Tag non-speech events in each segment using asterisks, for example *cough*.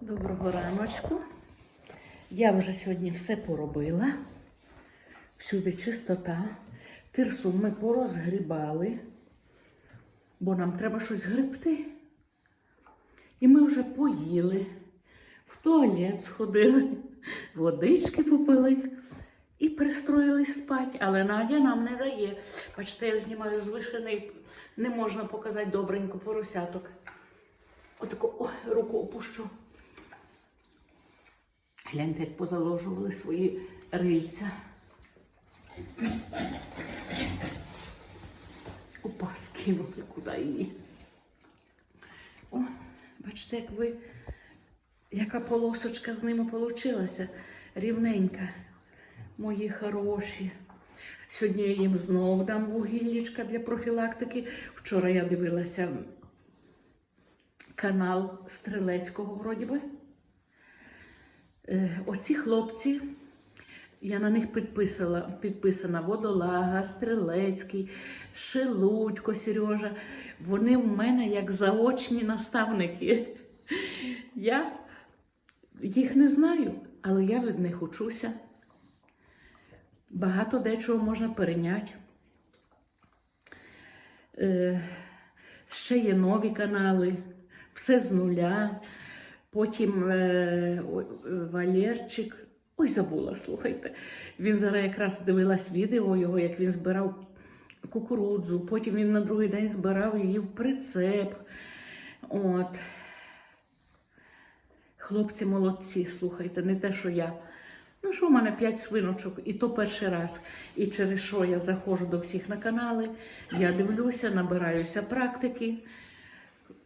Доброго раночку. Я вже сьогодні все поробила. Всюди чистота. Тирсу ми порозгрібали, бо нам треба щось грибти. І ми вже поїли, в туалет сходили, водички попили і пристроїлись спати. Але Надя нам не дає. Бачите, я знімаю з вишини, не можна показати добренько поросяток. Отаку о, руку опущу. Гляньте, як позаложували свої рильця. Опа, скинули куди її. О, бачите, як ви, яка полосочка з ними получилася. Рівненька. Мої хороші. Сьогодні я їм знову дам вугіллячка для профілактики. Вчора я дивилася канал Стрелецького, вроді би. Е, Оці хлопці, я на них підписала, підписана Водолага, Стрелецький, Шелудько, Сережа. Вони в мене як заочні наставники. Я їх не знаю, але я від них учуся. Багато дечого можна перейняти. Е, ще є нові канали, все з нуля. Потім е, е, Валерчик. Ой, забула, слухайте. Він зараз якраз дивилась відео його, як він збирав кукурудзу. Потім він на другий день збирав її в прицеп. От. Хлопці молодці, слухайте, не те, що я. Ну, що в мене п'ять свиночок, і то перший раз. І через що я заходжу до всіх на канали, я дивлюся, набираюся практики.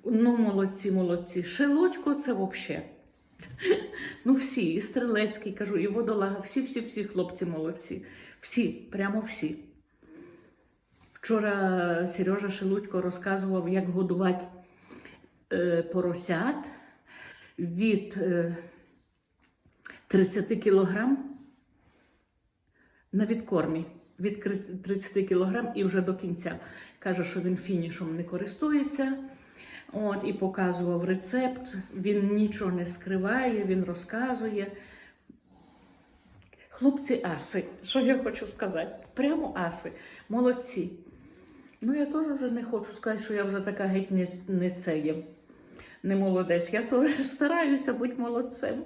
Ну, молодці, молодці. Шелудько це взагалі. *laughs* Ну, всі, і Стрелецький, кажу, і водолага, всі-всі-всі хлопці молодці. Всі, прямо всі. Вчора Сережа Шелудько розказував, як годувати е, поросят від е, 30 кілограм на відкормі. Від 30 кілограм і вже до кінця. Каже, що він фінішом не користується. От, і показував рецепт. Він нічого не скриває, він розказує. Хлопці аси, що я хочу сказати? Прямо аси, молодці. Ну, я теж вже не хочу сказати, що я вже така геть не, не це є, не молодець. Я теж стараюся бути молодцем.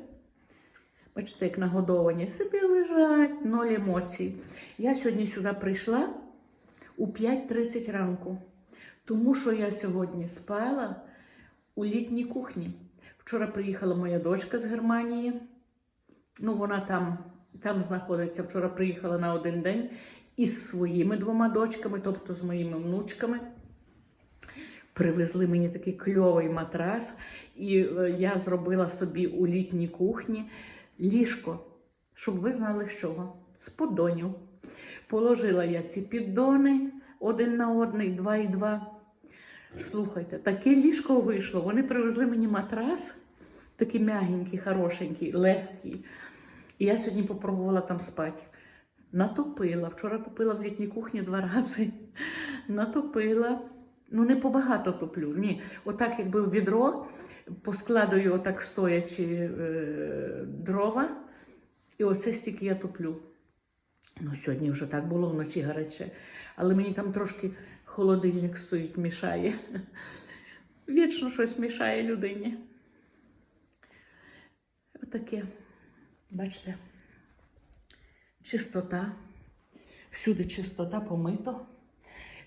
Бачите, як нагодовані, собі лежать, ноль емоцій. Я сьогодні сюди прийшла у 5.30 ранку, тому що я сьогодні спала у літній кухні. Вчора приїхала моя дочка з Германії. Ну, вона там, там знаходиться. Вчора приїхала на один день із своїми двома дочками, тобто з моїми внучками. Привезли мені такий кльовий матрас, і е, я зробила собі у літній кухні ліжко, щоб ви знали з чого? З поддонів. Положила я ці піддони один на один, два і два. Слухайте, таке ліжко вийшло. Вони привезли мені матрас, такий м'ягенький, хорошенький, легкий. І я сьогодні попробувала там спати. Натопила. Вчора топила в літній кухні два рази. Натопила. Ну, не побагато топлю. Ні. Отак, якби в відро поскладую отак стоячи е, дрова, і оце стільки я топлю. Ну, сьогодні вже так було вночі гаряче, але мені там трошки холодильник стоїть, мішає. Вічно щось мішає людині. Отаке, бачите, чистота. Всюди чистота помито.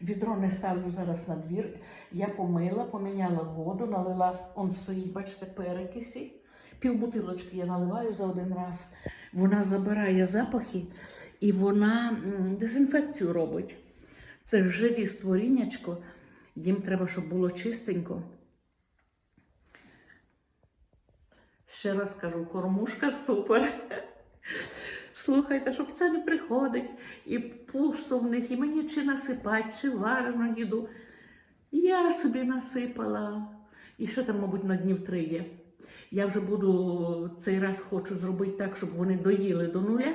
Відро не ставлю зараз на двір. Я помила, поміняла воду, налила, он стоїть, бачите, перекисі. Пів бутилочки я наливаю за один раз. Вона забирає запахи і вона дезінфекцію робить. Це живі створіннячко. Їм треба, щоб було чистенько. Ще раз кажу, кормушка *laughs* супер. Слухайте, щоб це не приходить, і пусто в них, і мені чи насипать, чи варено їду. Я собі насипала. І ще там, мабуть, на днів три є. Я вже буду цей раз хочу зробити так, щоб вони доїли до нуля,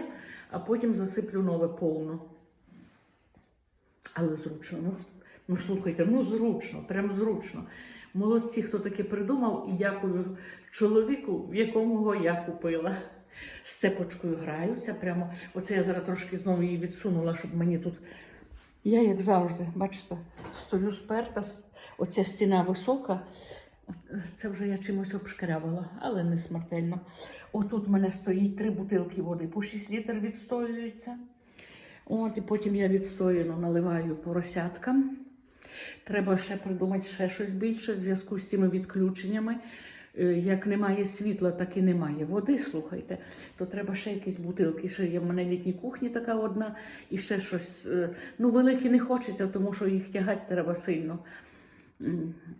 а потім засиплю нове повно. Але зручно. Ну, ну слухайте, ну зручно, прям зручно. Молодці, хто таке придумав, і дякую чоловіку, в якому я купила. З цепочкою граються. Прямо. Оце я зараз трошки знову її відсунула, щоб мені тут. Я, як завжди, бачите, стою сперта. Оця стіна висока. Це вже я чимось обшкрябала, але не смертельно. Отут в мене стоїть три бутилки води, по 6 літр відстоюється. От, і потім я відстояно наливаю поросяткам. Треба ще придумати ще щось більше в зв'язку з цими відключеннями. Е, Як немає світла, так і немає води, слухайте, то треба ще якісь бутилки. Ще є в мене літній кухні така одна, і ще щось. е, Ну, великі не хочеться, тому що їх тягати треба сильно.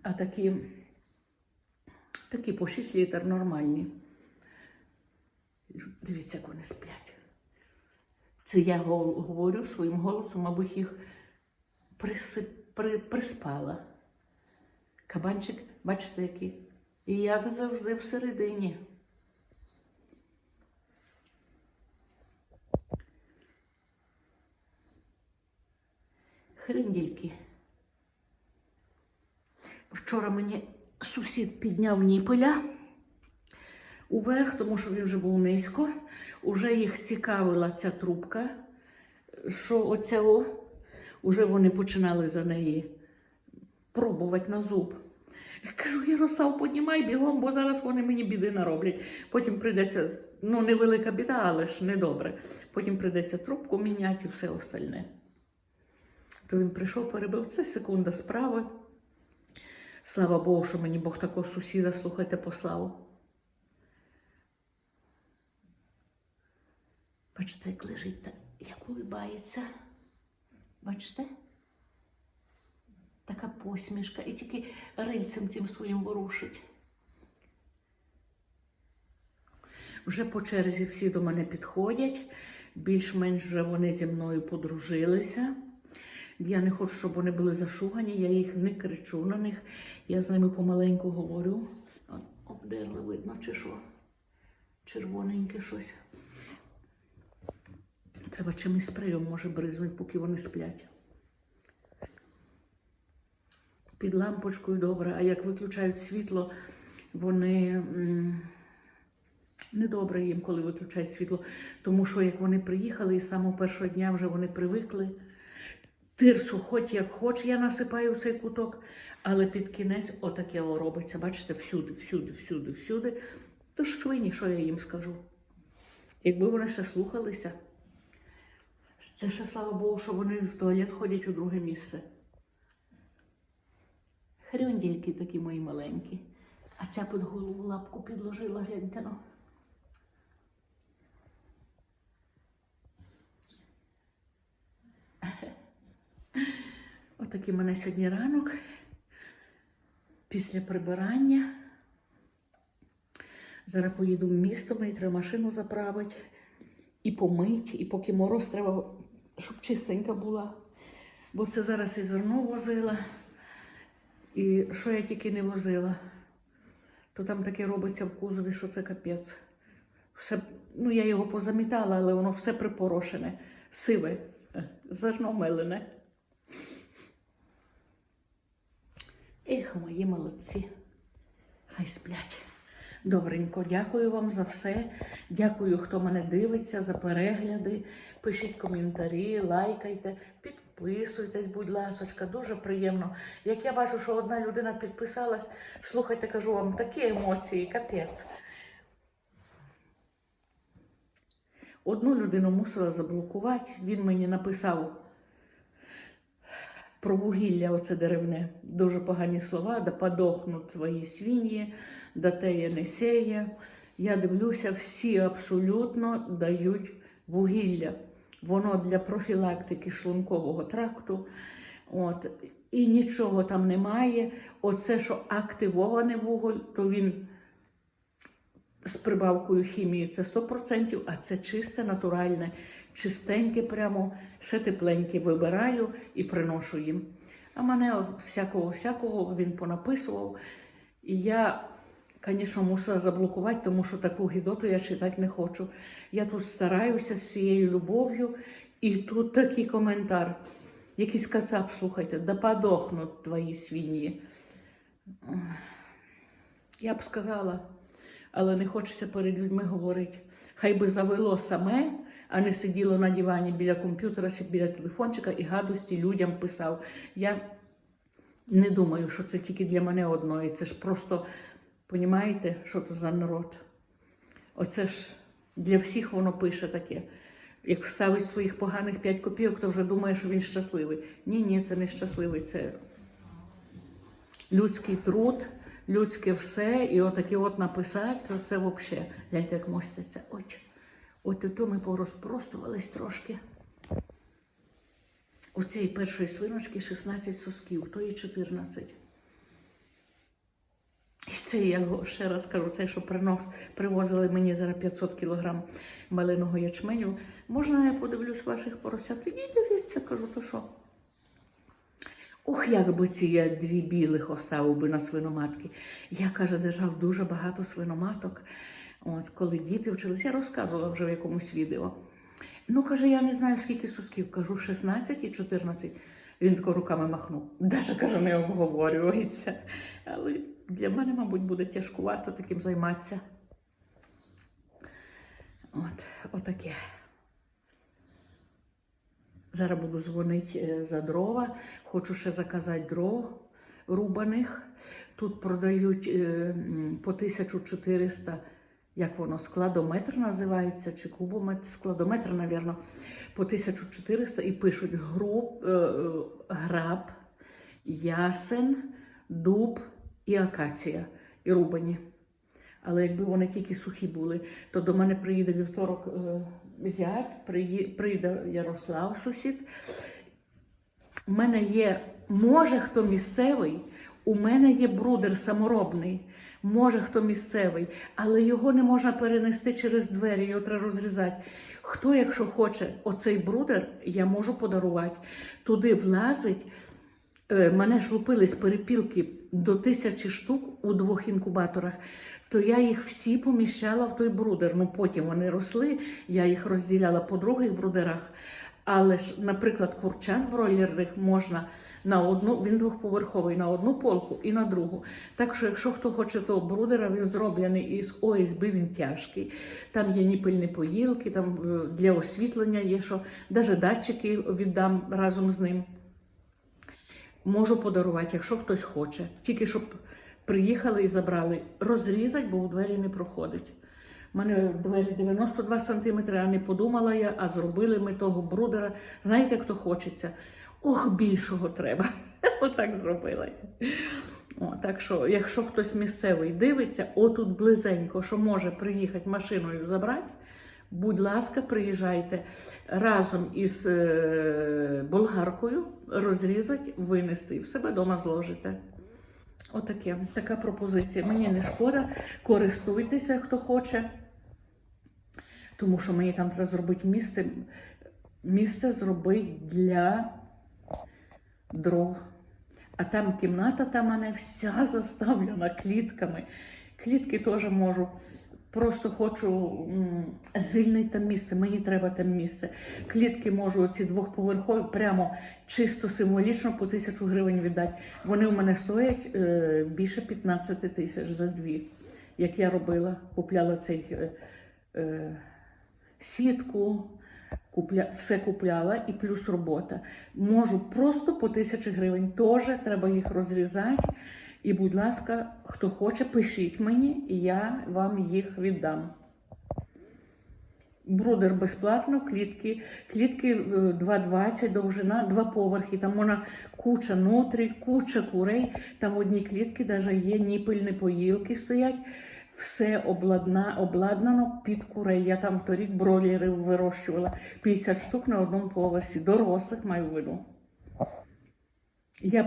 А такі, такі по 6 літр нормальні. Дивіться, як вони сплять. Це я говорю своїм голосом, мабуть, їх приси, при, приспала. Кабанчик, бачите, який? Як завжди всередині. Хриндільки. Вчора мені сусід підняв ніпеля уверх, тому що він вже був низько. Уже їх цікавила ця трубка, що оця о, уже вони починали за неї пробувати на зуб. Я кажу, Ярослав, піднімай бігом, бо зараз вони мені біди нароблять. Потім прийдеться, ну невелика біда, але ж недобре. Потім прийдеться трубку міняти і все остальне. То він прийшов, перебив. Це секунда справи. Слава Богу, що мені Бог такого сусіда, слухайте, послав. Бачите, як лежить, як улибається. Бачите? Така посмішка. І тільки рильцем тим своїм ворушить. Вже по черзі всі до мене підходять. Більш-менш вже вони зі мною подружилися. Я не хочу, щоб вони були зашугані, я їх не кричу на них. Я з ними помаленьку говорю. Обдерли, видно, чи що. Червоненьке щось. Треба чимось спреєм, може, бризнуть, поки вони сплять. Під лампочкою добре, а як виключають світло, вони недобре їм, коли виключають світло. Тому що як вони приїхали і з самого першого дня вже вони привикли. Тирсу, хоч як хоч, я насипаю в цей куток, але під кінець отаке робиться. Бачите, всюди, всюди, всюди, всюди. Тож свині, що я їм скажу? Якби вони ще слухалися, це ще слава Богу, що вони в туалет ходять у друге місце. Хрюндільки такі мої маленькі. А ця під голову лапку підложила, гляньте ну. Отакий мене сьогодні ранок. Після прибирання. Зараз поїду в місто, мені треба машину заправити і помить, і поки мороз треба, щоб чистенька була. Бо це зараз і зерно возила, і що я тільки не возила, то там таке робиться в кузові, що це капець. Все, ну, я його позамітала, але воно все припорошене, сиве, е, зерно мелене. Ех, мої молодці. Хай сплять. Добренько, дякую вам за все. Дякую, хто мене дивиться, за перегляди. Пишіть коментарі, лайкайте, підписуйтесь, будь ласочка, дуже приємно. Як я бачу, що одна людина підписалась, слухайте, кажу вам, такі емоції, капець. Одну людину мусила заблокувати, він мені написав про вугілля, оце деревне, дуже погані слова, да подохнуть твої свиньї, да теє не сеє. Я дивлюся, всі абсолютно дають вугілля. Воно для профілактики шлункового тракту. От. І нічого там немає. Оце, що активований вуголь, то він з прибавкою хімії це 100%, а це чисте, натуральне, чистеньке, прямо ще тепленьке вибираю і приношу їм. А мене от всякого всякого він понаписував. І я, звісно, мусила заблокувати, тому що таку гідоту я читати не хочу. Я тут стараюся з всією любов'ю, і тут такий коментар. Якийсь кацап, слухайте, да подохнуть твої свиньї. Я б сказала, але не хочеться перед людьми говорити. Хай би завело саме, а не сиділо на дивані біля комп'ютера чи біля телефончика і гадості людям писав. Я не думаю, що це тільки для мене одної. Це ж просто, понімаєте, що це за народ? Оце ж для всіх воно пише таке. Як вставить своїх поганих 5 копійок, то вже думає, що він щасливий. Ні, ні, це не щасливий. Це людський труд, людське все, і отаке от написати, то це взагалі, гляньте, як моститься. От, от і то ми порозпростувались трошки. У цієї першої свиночки 16 сосків, то і 14. І це я ще раз кажу, це, що принос, привозили мені зараз 500 кілограм малиного ячменю. Можна я подивлюсь ваших поросят? Ідіть, дивіться, кажу, то що? Ох, як би ці я дві білих оставив би на свиноматки. Я, каже, держав дуже багато свиноматок. От, коли діти вчилися, я розказувала вже в якомусь відео. Ну, каже, я не знаю, скільки сосків. Кажу, 16 і 14. Він тако руками махнув. Даже, каже, не обговорюється. Але для мене, мабуть, буде тяжкувато таким займатися. От, отаке. Зараз буду дзвонити е, за дрова. Хочу ще заказати дров рубаних. Тут продають е, по 1400, як воно, складометр називається, чи кубометр, складометр, мабуть, по 1400 і пишуть груб, е, граб, ясен, дуб і акація, і рубані. Але якби вони тільки сухі були, то до мене приїде вівторок е, приї- прийде Ярослав, сусід. У мене є, може хто місцевий, у мене є брудер саморобний, може хто місцевий, але його не можна перенести через двері, його треба розрізати. Хто, якщо хоче, оцей брудер, я можу подарувати. Туди влазить. Е, Мене ж лупили з перепілки до тисячі штук у двох інкубаторах, то я їх всі поміщала в той брудер. Ну потім вони росли, я їх розділяла по других брудерах. Але ж, наприклад, курчат бройлерних можна на одну, він двохповерховий, на одну полку і на другу. Так що, якщо хто хоче того брудера, він зроблений із ОСБ, він тяжкий. Там є ніпельні поїлки, там е, для освітлення є, що навіть датчики віддам разом з ним. Можу подарувати, якщо хтось хоче. Тільки щоб приїхали і забрали. Розрізать, бо у двері не проходить. У мене двері 92 см, а не подумала я, а зробили ми того брудера. Знаєте, як то хочеться? Ох, більшого треба. *laughs* Отак зробила. О, так що, якщо хтось місцевий дивиться, отут близенько, що може приїхати машиною забрати, будь ласка, приїжджайте разом із е, болгаркою, розрізати, винести і в себе вдома зложите. Отаке, така пропозиція. Мені не шкода, користуйтеся, хто хоче. Тому що мені там треба зробити місце, місце зробити для дров. А там кімната та мене вся заставлена клітками. Клітки теж можу. Просто хочу звільнити там місце. Мені треба там місце. Клітки можу оці двохповерхові, прямо чисто символічно по тисячу гривень віддати. Вони у мене стоять е, більше 15 тисяч за дві. Як я робила, купляла цей е, е, сітку, купля, все купляла і плюс робота. Можу просто по тисячі гривень. Теж треба їх розрізати. І, будь ласка, хто хоче, пишіть мені, і я вам їх віддам. Брудер безплатно, клітки, клітки е, 2,20 довжина, два поверхи. Там можна куча нутрій, куча курей. Там в одній клітці навіть є ніпельні поїлки стоять. Все обладна, обладнано під курей. Я там торік бройлерів вирощувала 50 штук на одному поверсі. Дорослих маю виду. Я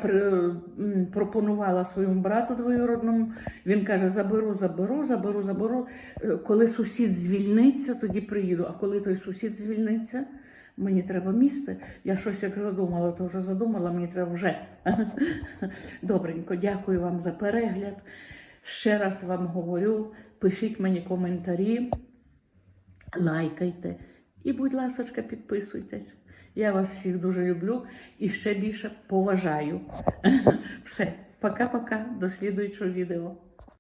пропонувала своєму брату двоюродному. Він каже: заберу, заберу, заберу, заберу. Е, Коли сусід звільниться, тоді приїду. А коли той сусід звільниться, мені треба місце. Я щось як задумала, то вже задумала, мені треба вже. *laughs* Добренько, дякую вам за перегляд. Ще раз вам говорю, пишіть мені коментарі, лайкайте і, будь ласка, підписуйтесь. Я вас всіх дуже люблю і ще більше поважаю. *laughs* Все. Пока-пока, до слідуючого відео.